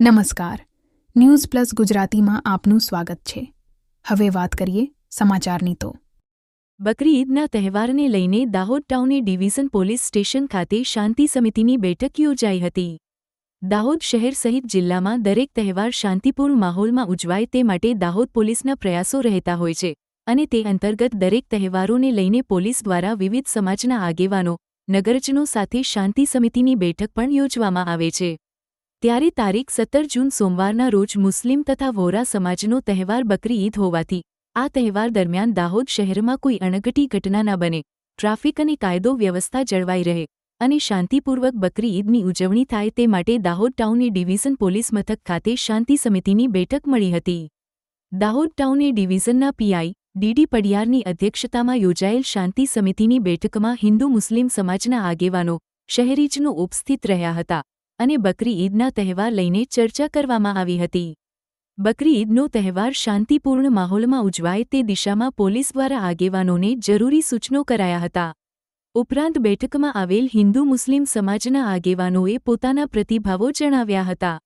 નમસ્કાર. News plus ગુજરાતીમાં આપનું સ્વાગત છે. હવે વાત કરીએ સમાચારની તો. બકરી ઈદના તહેવારને લઈને દાહોદ ટાઉને ડિવિઝન પોલીસ સ્ટેશન ખાતે શાંતિ સમિતિની બેઠક યોજાઈ હતી. દાહોદ શહેર સહિત જિલ્લામાં દરેક તહેવાર શાંતિપૂર્ણ માહોલમાં ઉજવાય તે માટે દાહોદ પોલીસના પ્રયાસો રહેતા હોય છે અને તે અંતર્ગત દરેક તહેવારોને લઈને પોલીસ દ્વારા વિવિધ સમાજના આગેવાનો, નગરજનો સાથે શાંતિ સમિતિની બેઠક પણ યોજવામાં આવે છે. ત્યારે તારીખ સત્તર જૂન સોમવારના રોજ મુસ્લિમ તથા વોરા સમાજનો તહેવાર બકરી ઈદ હોવાથી, આ તહેવાર દરમિયાન દાહોદ શહેરમાં કોઈ અણઘટી ઘટના ન બને. ટ્રાફિક અને કાયદો વ્યવસ્થા જળવાઈ રહે અને શાંતિપૂર્વક બકરી ઈદની ઉજવણી થાય તે માટે દાહોદ ટાઉને ડિવિઝન પોલીસ મથક ખાતે શાંતિ સમિતિની બેઠક મળી હતી. દાહોદ ટાઉને ડિવિઝનના પીઆઈ ડીડી પડિયારની અધ્યક્ષતામાં યોજાયેલ શાંતિ સમિતિની બેઠકમાં હિન્દુ મુસ્લિમ સમાજના આગેવાનો, શહેરીજનો ઉપસ્થિત રહ્યા હતા. અને બકરી ઈદના તહેવાર લઈને ચર્ચા કરવામાં આવી હતી. બકરી ઈદનો તહેવાર શાંતિપૂર્ણ માહોલમાં ઉજવાય તે દિશામાં પોલીસ દ્વારા આગેવાનોને જરૂરી સૂચનો કરાયા હતા. ઉપરાંત બેઠકમાં આવેલ હિન્દુ મુસ્લિમ સમાજના આગેવાનોએ પોતાના પ્રતિભાવો જણાવ્યા હતા.